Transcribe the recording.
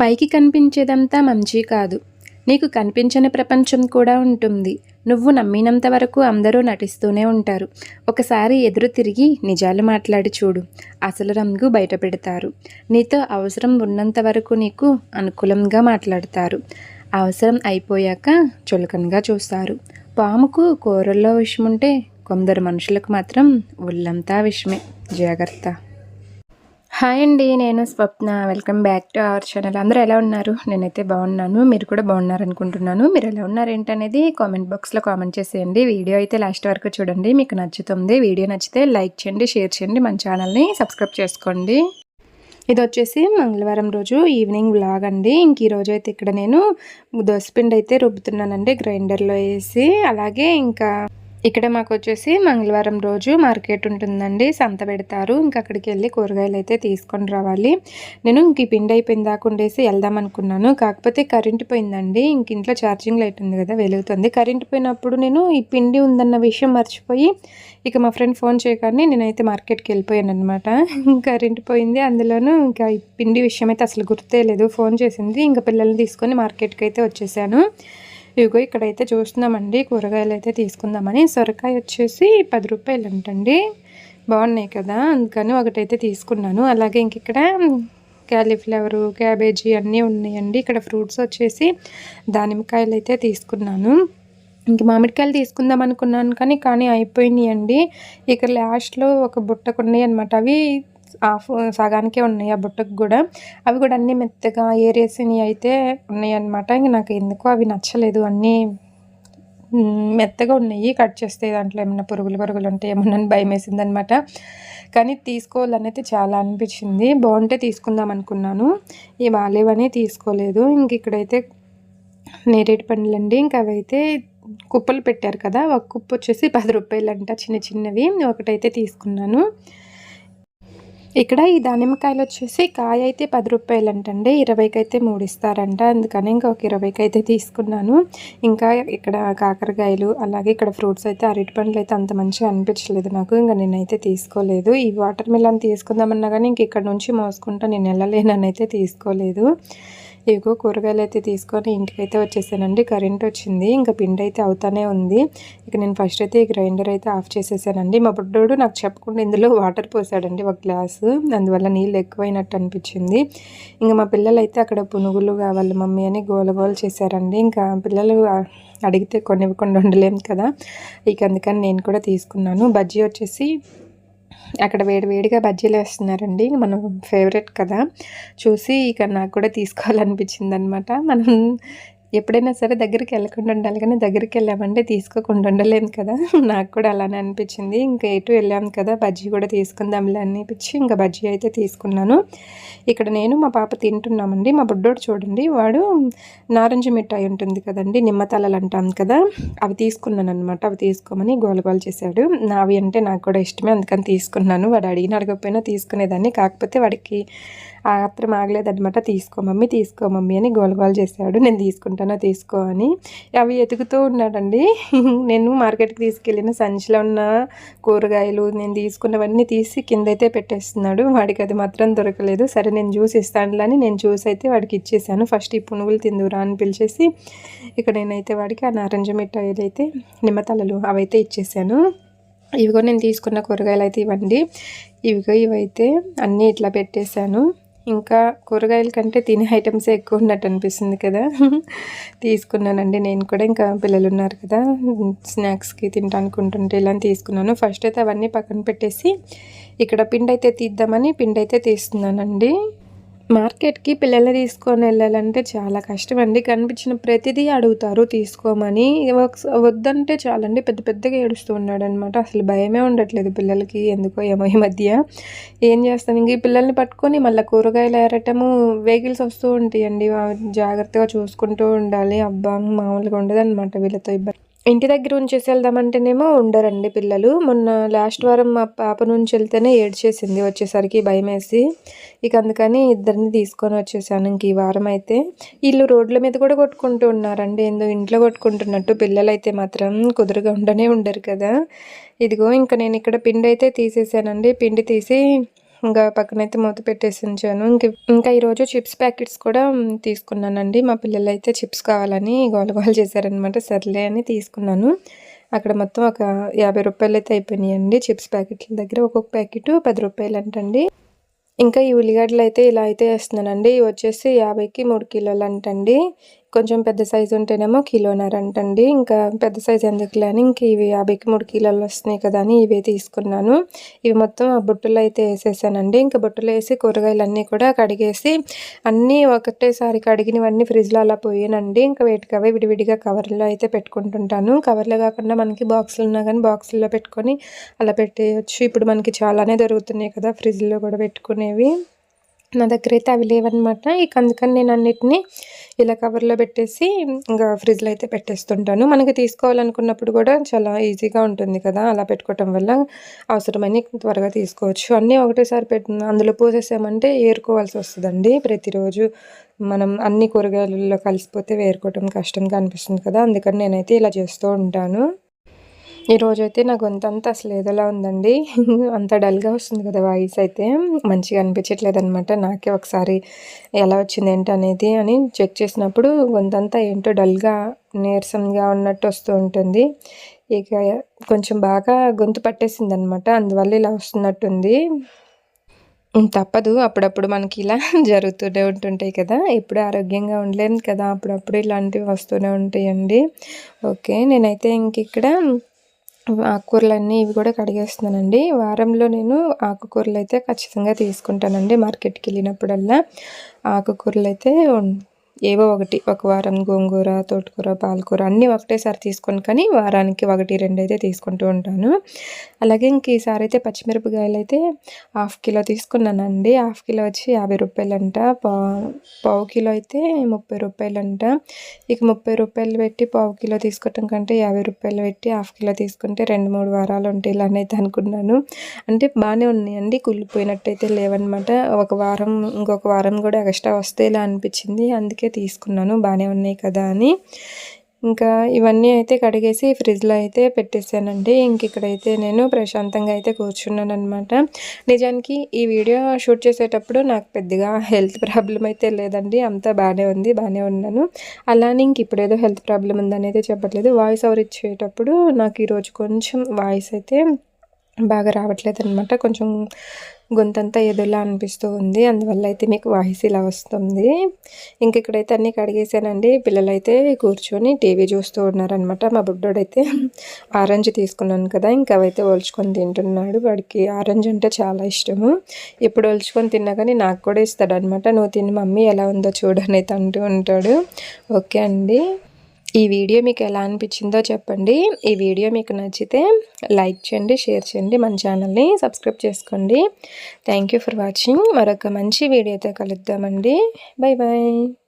పైకి కనిపించేదంతా మంచి కాదు. నీకు కనిపించని ప్రపంచం కూడా ఉంటుంది. నువ్వు నమ్మినంత వరకు అందరూ నటిస్తూనే ఉంటారు. ఒకసారి ఎదురు తిరిగి నిజాలు మాట్లాడి చూడు. అసలు రంగు బయట పెడతారు. నీతో అవసరం ఉన్నంత వరకు నీకు అనుకూలంగా మాట్లాడతారు. అవసరం అయిపోయాక చులకనగా చూస్తారు. పాముకు కూరల్లో విషముంటే కొందరు మనుషులకు మాత్రం ఒళ్ళంతా విషమే. జాగ్రత్త. హాయ్ అండి నేను Swapna. Welcome back to our channel అందరూ ఎలా ఉన్నారు? నేనైతే బాగున్నాను. మీరు కూడా బాగున్నారు అనుకుంటున్నాను మీరు ఎలా ఉన్నారు ఏంటనేది కామెంట్ బాక్స్లో కామెంట్ చేసేయండి. వీడియో అయితే లాస్ట్ వరకు చూడండి. మీకు నచ్చుతుంది. వీడియో నచ్చితే లైక్ చేయండి షేర్ చేయండి. మన ఛానల్ని సబ్స్క్రైబ్ చేసుకోండి. ఇది వచ్చేసి మంగళవారం రోజు ఈవినింగ్ బ్లాగ్ అండి. ఇంక ఈరోజు అయితే ఇక్కడ నేను దోశపిండి అయితే రుబ్బుతున్నానండి గ్రైండర్లో వేసి. అలాగే ఇంకా ఇక్కడ మాకు వచ్చేసి మంగళవారం రోజు మార్కెట్ ఉంటుందండి. సంత పెడతారు. ఇంకా అక్కడికి వెళ్ళి కూరగాయలు అయితే తీసుకొని రావాలి. నేను ఇంక ఈ పిండి అయిపోయిన దాకా ఉండేసి వెళ్దాం అనుకున్నాను. కాకపోతే కరెంట్ పోయిందండి. ఇంక ఇంట్లో ఛార్జింగ్ లైట్ ఉంది కదా వెలుగుతుంది. కరెంట్ పోయినప్పుడు నేను ఈ పిండి ఉందన్న విషయం మర్చిపోయి ఇక మా ఫ్రెండ్ ఫోన్ చేయగానే నేనైతే మార్కెట్కి వెళ్ళిపోయాను అనమాట కరెంటు పోయింది. అందులోనూ ఇంకా ఈ పిండి విషయం అయితే అసలు గుర్తే లేదు. ఫోన్ చేసింది. ఇంకా పిల్లల్ని తీసుకొని మార్కెట్కి అయితే వచ్చేసాను. ఇదిగో ఇక్కడైతే చూస్తున్నామండి. కూరగాయలు అయితే తీసుకుందామని. సొరకాయ వచ్చేసి పది రూపాయలు అంటండి బాగున్నాయి కదా. అందుకని ఒకటైతే తీసుకున్నాను. అలాగే ఇంక ఇక్కడ క్యాలీఫ్లవరు క్యాబేజీ అన్నీ ఉన్నాయండి. ఇక్కడ ఫ్రూట్స్ వచ్చేసి దానిమ్మకాయలు అయితే తీసుకున్నాను. ఇంక మామిడికాయలు తీసుకుందాం అనుకున్నాను కానీ కానీ అయిపోయినాయండి. ఇక్కడ లాస్ట్లో ఒక బుట్టకు ఉన్నాయి అనమాట అవి హాఫ్ సగానికే ఉన్నాయి ఆ బుట్టకు కూడా. అవి కూడా అన్నీ మెత్తగా ఏరేసినవి అయితే ఉన్నాయి అనమాట ఇంక నాకు ఎందుకో అవి నచ్చలేదు. అన్నీ మెత్తగా ఉన్నాయి. కట్ చేస్తే దాంట్లో ఏమైనా పురుగులు పురుగులు ఉంటే ఏమన్నా భయం వేసింది అనమాట కానీ తీసుకోవాలని అయితే చాలా అనిపించింది. బాగుంటే తీసుకుందాం అనుకున్నాను. ఈ బాగాలేవని తీసుకోలేదు. ఇంక ఇక్కడైతే నేరేడు పండ్లు అండి ఇంకా అవైతే కుప్పలు పెట్టారు కదా. ఒక కుప్ప వచ్చేసి పది రూపాయలంట చిన్న చిన్నవి. ఒకటైతే తీసుకున్నాను. ఇక్కడ ఈ దానిమ్మకాయలు వచ్చేసి కాయ అయితే పది రూపాయలు అంటండి ఇరవైకి అయితే మూడు ఇస్తారంట అందుకని ఇంకా ఒక ఇరవైకి అయితే తీసుకున్నాను. ఇంకా ఇక్కడ కాకరకాయలు అలాగే ఇక్కడ ఫ్రూట్స్ అయితే అరటి పండ్లు అయితే అంత మంచిగా అనిపించలేదు నాకు. ఇంకా నేనైతే తీసుకోలేదు. ఈ వాటర్ మిలన్ తీసుకుందామన్నా కానీ ఇంక ఇక్కడ నుంచి మోసుకుంటా నేను వెళ్ళలేనని అయితే తీసుకోలేదు. ఇవిగో కూరగాయలు అయితే తీసుకొని ఇంటికైతే వచ్చేసానండి. కరెంట్ వచ్చింది. ఇంకా పిండి అయితే అవుతానే ఉంది. ఇక నేను ఫస్ట్ అయితే ఈ గ్రైండర్ అయితే ఆఫ్ చేసేసానండి. మా బుడ్డోడు నాకు చెప్పకుండా ఇందులో వాటర్ పోసాడండి ఒక గ్లాసు. అందువల్ల నీళ్ళు ఎక్కువైనట్టు అనిపించింది. ఇంకా మా పిల్లలు అయితే అక్కడ పునుగులు కావాలి మమ్మీ అని గోల చేశారండి. ఇంకా పిల్లలు అడిగితే కొనివ్వకుండా ఉండలేము కదా. ఇక అందుకని నేను కూడా తీసుకున్నాను. బజ్జీ వచ్చేసి అక్కడ వేడి వేడిగా బజ్జీలు వేస్తున్నారండి. మనం ఫేవరెట్ కదా. చూసి ఇక నాకు కూడా తీసుకోవాలనిపించింది అనమాట మనం ఎప్పుడైనా సరే దగ్గరికి వెళ్ళకుండా ఉండాలి కానీ దగ్గరికి వెళ్ళామంటే తీసుకోకుండా ఉండలేము కదా. నాకు కూడా అలానే అనిపించింది. ఇంకా ఎటు వెళ్ళాము కదా బజ్జీ కూడా తీసుకుందాంలే అనిపించి ఇంకా బజ్జీ అయితే తీసుకున్నాను. ఇక్కడ నేను మా పాప తింటున్నామండి. మా బుడ్డోడు చూడండి వాడు నారింజ మిఠాయి ఉంటుంది కదండి నిమ్మతలలు అంటాం కదా అవి తీసుకున్నాను అనమాట అవి తీసుకోమని గోలగోలు చేశాడు. నావి అంటే నాకు కూడా ఇష్టమే అందుకని తీసుకున్నాను. వాడు అడిగిన అడగకపోయినా తీసుకునేదాన్ని. కాకపోతే వాడికి ఆత్రం ఆగలేదనమాట తీసుకో మమ్మీ తీసుకో మమ్మీ అని గోలగోలు చేశాడు. నేను తీసుకుంటాను తీసుకో అని అవి ఎతుకుతూ ఉన్నాడండి. నేను మార్కెట్కి తీసుకెళ్ళిన సంచిలో ఉన్న కూరగాయలు నేను తీసుకున్నవన్నీ తీసి కింద అయితే పెట్టేస్తున్నాడు. వాడికి అది మాత్రం దొరకలేదు. సరే నేను జ్యూస్ ఇస్తానులని నేను జ్యూస్ అయితే వాడికి ఇచ్చేసాను. ఫస్ట్ ఈ పునుగులు తిందురా అని పిలిచేసి ఇక్కడ నేనైతే వాడికి ఆ నారంజ మిఠాయిలు అయితే నిమ్మతలలు అవైతే ఇచ్చేసాను. ఇవిగో నేను తీసుకున్న కూరగాయలు అయితే ఇవ్వండి ఇవిగో ఇవైతే అన్నీ ఇట్లా పెట్టేశాను. ఇంకా కూరగాయల కంటే తినే ఐటమ్స్ ఎక్కువ ఉన్నట్టు అనిపిస్తుంది కదా. తీసుకున్నానండి. నేను కూడా ఇంకా పిల్లలు ఉన్నారు కదా. స్నాక్స్కి తింటానుకుంటుంటే ఇలా తీసుకున్నాను. ఫస్ట్ అయితే అవన్నీ పక్కన పెట్టేసి ఇక్కడ పిండి అయితే తీద్దామని పిండి అయితే తీస్తున్నానండి. మార్కెట్కి పిల్లల్ని తీసుకొని వెళ్ళాలంటే చాలా కష్టం అండి. కనిపించిన ప్రతిదీ అడుగుతారు తీసుకోమని. వద్దంటే చాలండి. పెద్ద పెద్దగా ఏడుస్తూ ఉన్నాడు అనమాట అసలు భయమే ఉండట్లేదు పిల్లలకి. ఎందుకో ఏమో ఈ మధ్య. ఏం చేస్తాం? ఇంక ఈ పిల్లల్ని పట్టుకొని మళ్ళీ కూరగాయలు ఏరటము వెహికల్స్ వస్తూ ఉంటాయండి. జాగ్రత్తగా చూసుకుంటూ ఉండాలి. అబ్బా మామూలుగా ఉండదు అనమాట వీళ్ళతో ఇబ్బంది. ఇంటి దగ్గర ఉంచేసి వెళ్దామంటేనేమో ఉండరండి పిల్లలు. మొన్న లాస్ట్ వారం మా పాప నుంచి వెళ్తేనే ఏడ్చేసింది వచ్చేసరికి భయం వేసి ఇక అందుకని ఇద్దరిని తీసుకొని వచ్చేసాను ఇంక ఈ వారం అయితే. వీళ్ళు రోడ్ల మీద కూడా కొట్టుకుంటూ ఉన్నారండి. ఏందో ఇంట్లో కొట్టుకుంటున్నట్టు పిల్లలైతే మాత్రం కుదురుగా ఉండనే ఉండరు కదా. ఇదిగో ఇంకా నేను ఇక్కడ పిండి అయితే తీసేసానండి. పిండి తీసి ఇంకా పక్కనైతే మూత పెట్టేసి ఉంచాను ఇంక ఇంకా ఈరోజు చిప్స్ ప్యాకెట్స్ కూడా తీసుకున్నానండి. మా పిల్లలు అయితే చిప్స్ కావాలని గోల గోల చేశారనమాట సర్లే అని తీసుకున్నాను. అక్కడ మొత్తం ఒక యాభై రూపాయలు అయితే అయిపోయినాయండి చిప్స్ ప్యాకెట్ల దగ్గర. ఒక్కొక్క ప్యాకెట్ పది రూపాయలు అంటండి ఇంకా ఈ ఉల్లిగడ్డలు అయితే ఇలా అయితే వేస్తున్నానండి. ఇవి వచ్చేసి యాభైకి మూడు కిలోలు అంటండి కొంచెం పెద్ద సైజు ఉంటేనేమో కిలోన్నర అంటండి ఇంకా పెద్ద సైజు ఎందుకులే అని ఇంక ఇవి యాభైకి మూడు కిలోలు వస్తున్నాయి కదా అని ఇవే తీసుకున్నాను. ఇవి మొత్తం ఆ బుట్టలో అయితే వేసేసానండి. ఇంకా బుట్టలో వేసి కూరగాయలు అన్నీ కూడా కడిగేసి అన్నీ ఒకటేసారి కడిగినవన్నీ ఫ్రిడ్జ్లో అలా పోయానండి. ఇంకా వేటికవే విడివిడిగా కవర్లో అయితే పెట్టుకుంటుంటాను. కవర్లో కాకుండా మనకి బాక్సులు ఉన్నా కానీ బాక్సుల్లో పెట్టుకొని అలా పెట్టేయచ్చు. ఇప్పుడు మనకి చాలానే దొరుకుతున్నాయి కదా ఫ్రిడ్జ్లో కూడా పెట్టుకునేవి. నా దగ్గర అయితే అవి లేవన్నమాట. ఇక అందుకని నేను అన్నిటినీ ఇలా కవర్లో పెట్టేసి ఇంకా ఫ్రిడ్జ్లో అయితే పెట్టేస్తుంటాను. మనకి తీసుకోవాలనుకున్నప్పుడు కూడా చాలా ఈజీగా ఉంటుంది కదా అలా పెట్టుకోవటం వల్ల అవసరమని త్వరగా తీసుకోవచ్చు. అన్నీ ఒకటేసారి పెట్ అందులో పోసేసామంటే ఏరుకోవాల్సి వస్తుందండి ప్రతిరోజు మనం అన్ని కూరగాయలలో కలిసిపోతే వేరుకోవటం కష్టంగా అనిపిస్తుంది కదా అందుకని నేనైతే ఇలా చేస్తూ ఉంటాను. ఈరోజైతే నా గొంతు అంతా అసలు ఏదోలా ఉందండి. అంత డల్గా వస్తుంది కదా వాయిస్ అయితే. మంచిగా అనిపించట్లేదు అనమాట నాకే ఒకసారి ఎలా వచ్చింది ఏంటి అనేది అని చెక్ చేసినప్పుడు గొంతంతా ఏంటో డల్గా నీరసంగా ఉన్నట్టు వస్తూ ఉంటుంది. ఇక కొంచెం బాగా గొంతు పట్టేసింది అనమాట అందువల్ల ఇలా వస్తున్నట్టుంది. తప్పదు. అప్పుడప్పుడు మనకి ఇలా జరుగుతూనే ఉంటుంటాయి కదా. ఎప్పుడు ఆరోగ్యంగా ఉండలేము కదా. అప్పుడప్పుడు ఇలాంటివి వస్తూనే ఉంటాయండి. ఓకే నేనైతే ఇంక ఇక్కడ ఆకుకూరలన్నీ ఇవి కూడా కడిగేస్తున్నానండి. వారంలో నేను ఆకుకూరలు అయితే ఖచ్చితంగా తీసుకుంటానండి మార్కెట్కి వెళ్ళినప్పుడల్లా. ఆకుకూరలు అయితే ఏవో ఒకటి. ఒక వారం గోంగూర తోటకూర పాలకూర అన్నీ ఒకటేసారి తీసుకొని కానీ వారానికి ఒకటి రెండు అయితే తీసుకుంటూ ఉంటాను. అలాగే ఇంక ఈసారి అయితే పచ్చిమిరపకాయలు అయితే హాఫ్ కిలో తీసుకున్నానండి. హాఫ్ కిలో వచ్చి యాభై రూపాయలంట. పా పావు కిలో అయితే ముప్పై రూపాయలంట. ఇక ముప్పై రూపాయలు పెట్టి పావు కిలో తీసుకోవటం కంటే యాభై రూపాయలు పెట్టి హాఫ్ కిలో తీసుకుంటే రెండు మూడు వారాలు ఉంటాయి ఇలా అయితే అనుకున్నాను. అంటే బాగానే ఉన్నాయండి. కుళ్ళిపోయినట్టయితే లేవన్నమాట ఒక వారం ఇంకొక వారం కూడా ఎక్స్ట్రా వస్తే ఇలా అనిపించింది. అందుకే అందుకే తీసుకున్నాను. బాగానే ఉన్నాయి కదా అని. ఇంకా ఇవన్నీ అయితే కడిగేసి ఫ్రిడ్జ్లో అయితే పెట్టేశానండి ఇంక ఇక్కడైతే నేను ప్రశాంతంగా అయితే కూర్చున్నాను అనమాట నిజానికి ఈ వీడియో షూట్ చేసేటప్పుడు నాకు పెద్దగా హెల్త్ ప్రాబ్లం అయితే లేదండి. అంతా బాగానే ఉంది బాగానే ఉన్నాను. అలానే ఇంక ఇప్పుడేదో హెల్త్ ప్రాబ్లం ఉందని అయితే చెప్పట్లేదు. వాయిస్ ఓవర్ ఇచ్చేటప్పుడు నాకు ఈరోజు కొంచెం వాయిస్ అయితే బాగా రావట్లేదు అనమాట కొంచెం గొంతంతా ఏదోలా అనిపిస్తూ ఉంది. అందువల్ల అయితే మీకు వాయిస్ ఇలా వస్తుంది. ఇంక ఇక్కడైతే అన్నీ కడిగేసానండి. పిల్లలైతే కూర్చొని టీవీ చూస్తూ ఉన్నారనమాట మా బుడ్డోడైతే ఆరెంజ్ తీసుకున్నాను కదా ఇంకా అవైతే ఒలుచుకొని తింటున్నాడు. వాడికి ఆరెంజ్ అంటే చాలా ఇష్టము. ఇప్పుడు ఒలుచుకొని తిన్నా కానీ నాకు కూడా ఇస్తాడనమాట నువ్వు తిని మమ్మీ ఎలా ఉందో చూడనైతే అంటూ ఉంటాడు. ఓకే అండి. ఈ వీడియో మీకు ఎలా అనిపించిందో చెప్పండి. ఈ వీడియో మీకు నచ్చితే లైక్ చేయండి షేర్ చేయండి మన ఛానల్ని సబ్స్క్రైబ్ చేసుకోండి. థ్యాంక్ ఫర్ వాచింగ్ మరొక మంచి వీడియోతో కలుద్దామండి. Bye bye